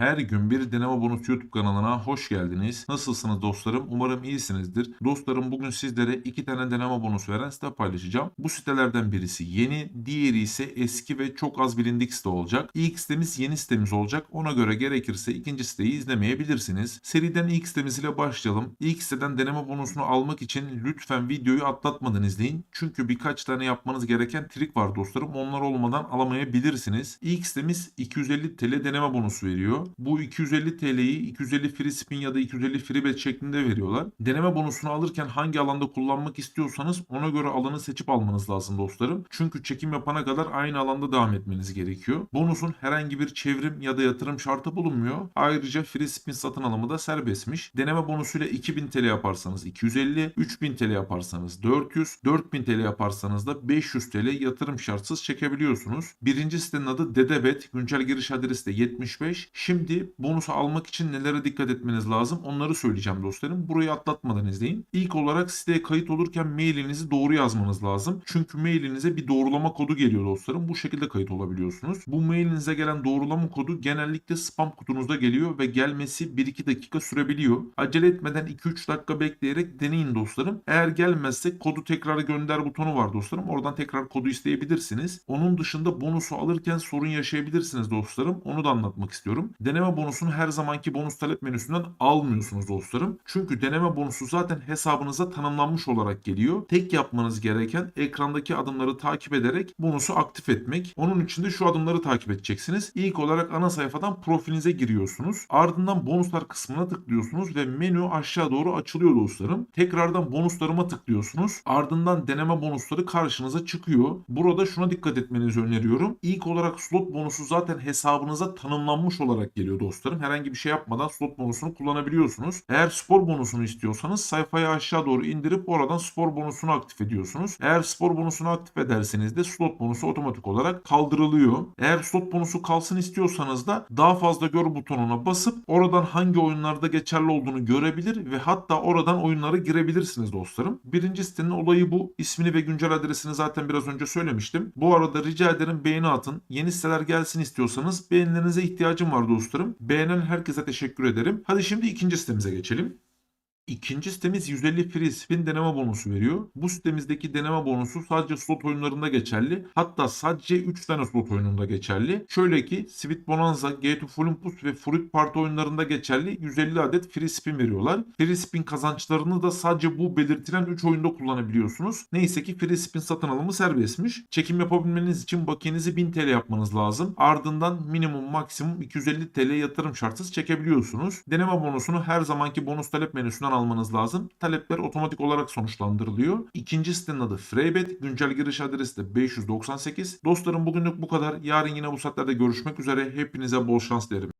Her gün bir deneme bonus YouTube kanalına hoş geldiniz. Nasılsınız dostlarım? Umarım iyisinizdir. Dostlarım bugün sizlere iki tane deneme bonus veren site paylaşacağım. Bu sitelerden birisi yeni, diğeri ise eski ve çok az bilindik site olacak. İlk sitemiz yeni sitemiz olacak. Ona göre gerekirse ikinci siteyi izlemeyebilirsiniz. Seriden ilk sitemiz ile başlayalım. İlk siteden deneme bonusunu almak için lütfen videoyu atlatmadan izleyin. Çünkü birkaç tane yapmanız gereken trik var dostlarım. Onlar olmadan alamayabilirsiniz. İlk sitemiz 250 TL deneme bonusu veriyor. Bu 250 TL'yi 250 free spin ya da 250 free bet şeklinde veriyorlar. Deneme bonusunu alırken hangi alanda kullanmak istiyorsanız ona göre alanı seçip almanız lazım dostlarım. Çünkü çekim yapana kadar aynı alanda devam etmeniz gerekiyor. Bonusun herhangi bir çevrim ya da yatırım şartı bulunmuyor. Ayrıca free spin satın alımı da serbestmiş. Deneme bonusuyla 2000 TL yaparsanız 250, 3000 TL yaparsanız 400, 4000 TL yaparsanız da 500 TL yatırım şartsız çekebiliyorsunuz. Birinci sitenin adı Dedebet. Güncel giriş adresi de 75. Şimdi bonusu almak için nelere dikkat etmeniz lazım onları söyleyeceğim dostlarım. Burayı atlatmadan izleyin. İlk olarak siteye kayıt olurken mailinizi doğru yazmanız lazım. Çünkü mailinize bir doğrulama kodu geliyor dostlarım. Bu şekilde kayıt olabiliyorsunuz. Bu mailinize gelen doğrulama kodu genellikle spam kutunuzda geliyor ve gelmesi 1-2 dakika sürebiliyor. Acele etmeden 2-3 dakika bekleyerek deneyin dostlarım. Eğer gelmezse kodu tekrar gönder butonu var dostlarım. Oradan tekrar kodu isteyebilirsiniz. Onun dışında bonusu alırken sorun yaşayabilirsiniz dostlarım. Onu da anlatmak istiyorum. Deneme bonusunu her zamanki bonus talep menüsünden almıyorsunuz dostlarım. Çünkü deneme bonusu zaten hesabınıza tanımlanmış olarak geliyor. Tek yapmanız gereken ekrandaki adımları takip ederek bonusu aktif etmek. Onun için de şu adımları takip edeceksiniz. İlk olarak ana sayfadan profilinize giriyorsunuz. Ardından bonuslar kısmına tıklıyorsunuz ve menü aşağı doğru açılıyor dostlarım. Tekrardan bonuslarıma tıklıyorsunuz. Ardından deneme bonusları karşınıza çıkıyor. Burada şuna dikkat etmenizi öneriyorum. İlk olarak slot bonusu zaten hesabınıza tanımlanmış olarak geliyor dostlarım. Herhangi bir şey yapmadan slot bonusunu kullanabiliyorsunuz. Eğer spor bonusunu istiyorsanız sayfayı aşağı doğru indirip oradan spor bonusunu aktif ediyorsunuz. Eğer spor bonusunu aktif ederseniz de slot bonusu otomatik olarak kaldırılıyor. Eğer slot bonusu kalsın istiyorsanız da daha fazla gör butonuna basıp oradan hangi oyunlarda geçerli olduğunu görebilir ve hatta oradan oyunlara girebilirsiniz dostlarım. Birinci sitenin olayı bu. İsmini ve güncel adresini zaten biraz önce söylemiştim. Bu arada rica ederim beğeni atın. Yeni siteler gelsin istiyorsanız beğenilerinize ihtiyacım var dostlarım. Beğenen herkese teşekkür ederim. Hadi şimdi ikinci sitemize geçelim. İkinci sitemiz 150 free spin deneme bonusu veriyor. Bu sitemizdeki deneme bonusu sadece slot oyunlarında geçerli. Hatta sadece 3 tane slot oyununda geçerli. Şöyle ki Sweet Bonanza, Gate of Olympus ve Fruit Party oyunlarında geçerli 150 adet free spin veriyorlar. Free spin kazançlarını da sadece bu belirtilen 3 oyunda kullanabiliyorsunuz. Neyse ki free spin satın alımı serbestmiş. Çekim yapabilmeniz için bakiyenizi 1000 TL yapmanız lazım. Ardından minimum maksimum 250 TL yatırım şartsız çekebiliyorsunuz. Deneme bonusunu her zamanki bonus talep menüsünden almanız lazım. Talepler otomatik olarak sonuçlandırılıyor. İkinci sitenin adı Freybet. Güncel giriş adresi de 598. Dostlarım bugünlük bu kadar. Yarın yine bu saatlerde görüşmek üzere. Hepinize bol şans dilerim.